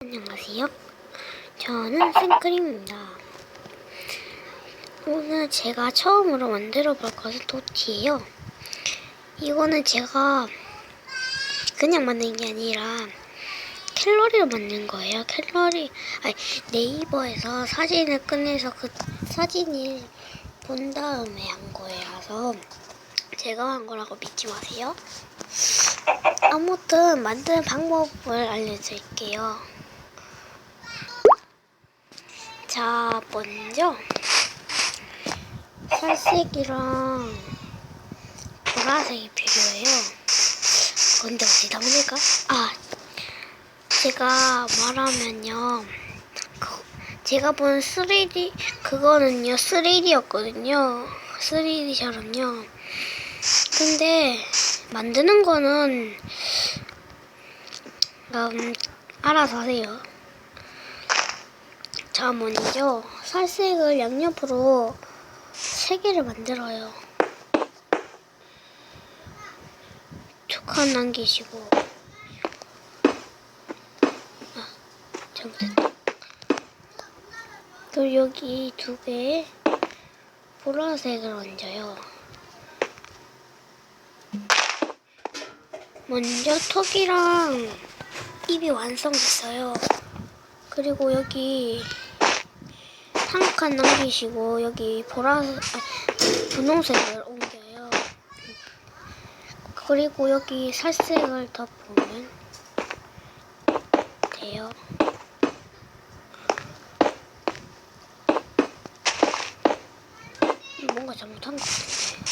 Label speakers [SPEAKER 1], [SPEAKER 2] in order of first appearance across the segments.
[SPEAKER 1] 안녕하세요. 저는 생크림입니다. 오늘 제가 처음으로 만들어 볼 것은 도티예요. 이거는 제가 그냥 만든 게 아니라 캘러리로 만든 거예요. 캘러리 아니 네이버에서 사진을 꺼내서 그 사진을 본 다음에 한 거라서 제가 한 거라고 믿지 마세요. 아무튼 만드는 방법을 알려드릴게요. 자, 먼저 살색이랑 보라색이 필요해요. 근데 어디다 보낼까? 아, 제가 말하면요. 그, 제가 본 3D 그거는요 3D였거든요. 3D처럼요. 근데 만드는 거는 음, 알아서 하세요. 자, 먼저 살색을 양옆으로 세 개를 만들어요. 두칸 남기시고. 아, 잘못했다. 그리고 여기 두 개에 보라색을 얹어요. 먼저 턱이랑 입이 완성됐어요. 그리고 여기 한 칸 남기시고 여기 보라색, 아, 분홍색을 옮겨요. 그리고 여기 살색을 덮으면 돼요. 뭔가 잘못한 것 같은데.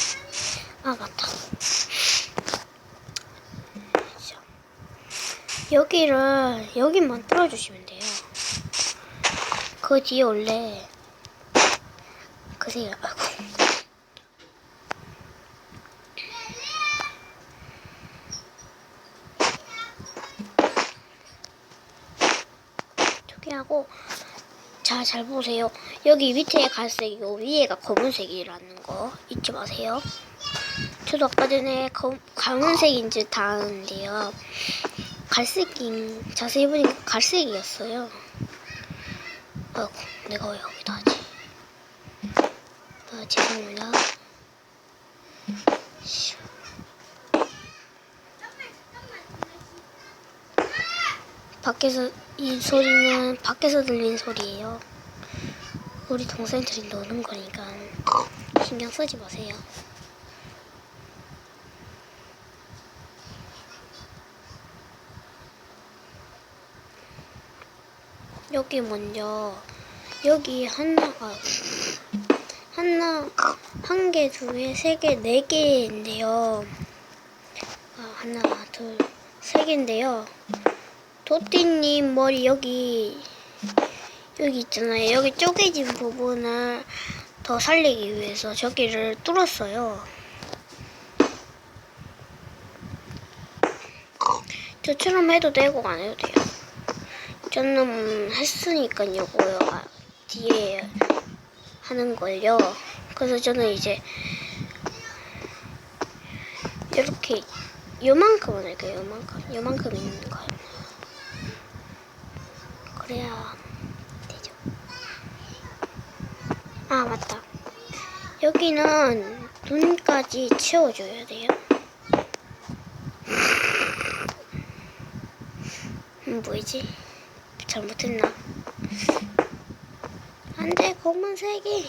[SPEAKER 1] 아 맞다. 자, 여기를 여기만 뚫어주시면 돼요. 그 뒤에 원래 그세요. 아이고. 저기 하고 자 잘 보세요. 여기 밑에 갈색이고 위에가 검은색이라는 거 잊지 마세요. 저도 아까 전에 검, 검은색인 줄 아는데요. 갈색인 자세히 보니까 갈색이었어요. 아이고 내가 왜 여기다 하지? 아 죄송합니다. 슈. 밖에서 이 소리는 밖에서 들리는 소리예요. 우리 동생들이 노는 거니까 신경 쓰지 마세요. 여기 먼저 여기 하나가 하나 한 개, 두 개, 세 개, 네 개인데요. 아, 하나, 둘, 세 개인데요. 도띠님 머리 여기 여기 있잖아요. 여기 쪼개진 부분을 더 살리기 위해서 저기를 뚫었어요. 저처럼 해도 되고 안 해도 돼요. 저는 했으니까요. 아, 뒤에 하는 걸요. 그래서 저는 이제 이렇게 요만큼은 할게요. 요만큼. 요만큼 있는 거예요. 그래야 되죠. 아, 맞다. 여기는 눈까지 채워줘야 돼요. 음, 뭐지? 잘못했나? 안 돼, 검은색이.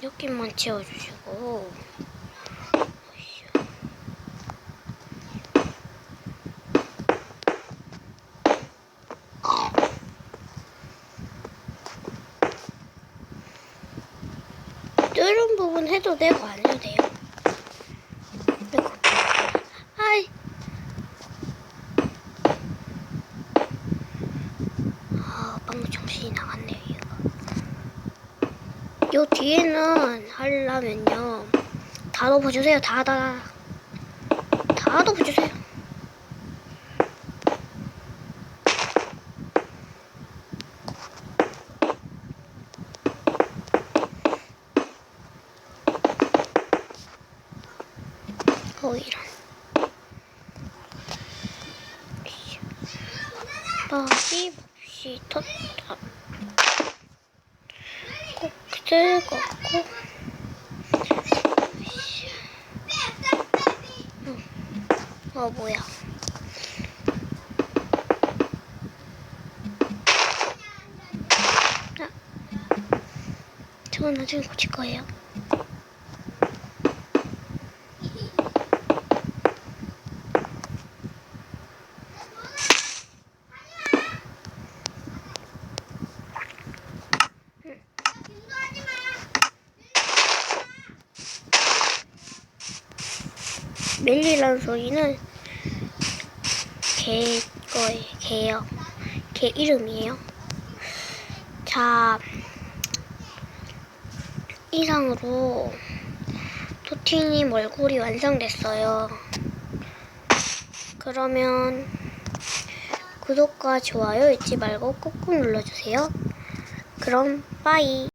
[SPEAKER 1] 여기만 채워주시고. 뚫은 부분 해도 되고 안 해도 돼요. 그리고 아이 아 정신이 나갔네요. 요 뒤에는 하려면요 다 넣어주세요 다 다 다 넣어주세요. 어 이런 빠짐 없이 텄다. 꼭 들었고 어 뭐야. 아, 저건 나중에 고칠 거예요 멜리라는 소리는 개 거예요. 개요. 개 이름이에요. 자, 이상으로 토티님 얼굴이 완성됐어요. 그러면 구독과 좋아요 잊지 말고 꾹꾹 눌러주세요. 그럼 빠이.